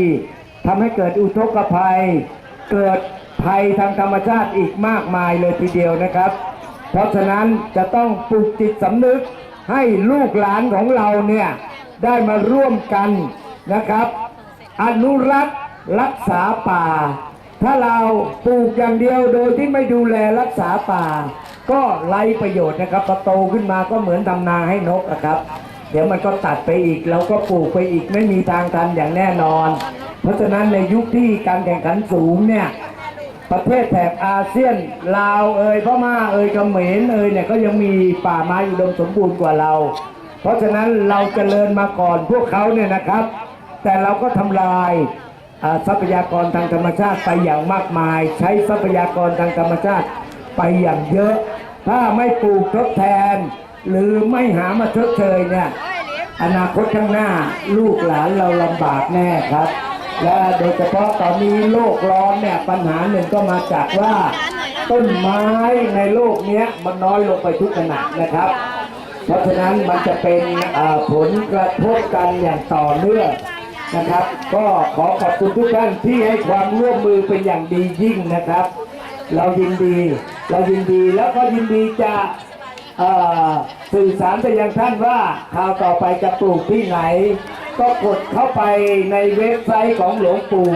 ที่ทำให้เกิดอุทกภัย เกิดภัยทางธรรมชาติอีกมากมายเลยทีเดียวนะครับ เพราะฉะนั้นจะต้องปลูกจิตสำนึกให้ลูกหลานของเราเนี่ยได้มาร่วมกันนะครับ อนุรักษ์รักษาป่า ถ้าเราปลูกอย่างเดียวโดยที่ไม่ดูแลรักษาป่า ก็ไร้ประโยชน์นะครับพอโตขึ้นมาก็เหมือนทำนาให้นกนะครับ เดี๋ยวมันก็ตัดไปอีกเราก็ปลูกไปอีกไม่มีทางทันอย่างแน่นอน เพราะฉะนั้นในยุคที่การแข่งขันสูงเนี่ยประเทศแถบอาเซียนลาวเอ่ยพม่าเอ่ยเขมรเอ่ยเนี่ยก็ยังมีป่าไม้อุดมสมบูรณ์กว่าเรา เพราะฉะนั้นเราจเจริญมาก่อนพวกเขาเนี่ยนะครับ แต่เราก็ทำลายทรัพยากรทางธรรมชาติไปอย่างมากมาย ใช้ทรัพยากรทางธรรมชาติไปอย่างเยอะ ถ้าไม่ปลูกทดแทน หรือไม่หามาชดเชยเนี่ยอนาคตข้างหน้าลูกหลานเราลำบากแน่ครับ และโดยเฉพาะตอนนี้โลกร้อนเนี่ยปัญหาหนึ่งก็มาจากว่า ต้นไม้ในโลกนี้มันน้อยลงไปทุกขณะนะครับ เพราะฉะนั้นมันจะเป็นผลกระทบกันอย่างต่อเนื่องนะครับ ก็ขอขอบคุณทุกท่านที่ให้ความร่วมมือเป็นอย่างดียิ่งนะครับ เรายินดี เรายินดีแล้วก็ยินดีจะ สื่อสารไปยังท่านว่าข่าวต่อไปจะปลูกที่ไหน ก็กดเข้าไปในเว็บไซต์ของหลวงปู่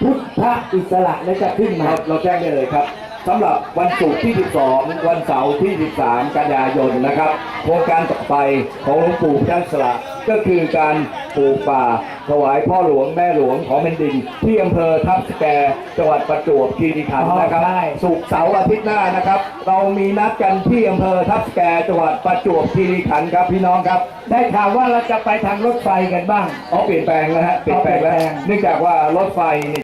พุทธอิสระแล้วจะขึ้นมาเราแจ้งได้เลยครับสำหรับวันศุกร์ที่ 12 วันเสาร์ที่ 13 กันยายนนะครับ โครงการต่อไปของหลวงปู่ท่านสละก็คือการ ปลูกป่า ถวายพ่อหลวงแม่หลวงของแผ่นดิน ที่อำเภอทับสแกจังหวัดประจวบคีรีขันธ์นะครับอ๋อได้ศุกร์เสาร์อาทิตย์หน้านะครับ เรามีนัดกันที่อำเภอทับสแกจังหวัดประจวบคีรีขันธ์ครับพี่น้องครับ ได้ข่าวว่าเราจะไปทางรถไฟกันบ้างอ๋อเปลี่ยนแปลงแล้วฮะเปลี่ยนแปลงแล้วอ๋อเปลี่ยนแปลงเนื่องจากว่ารถไฟเนี่ย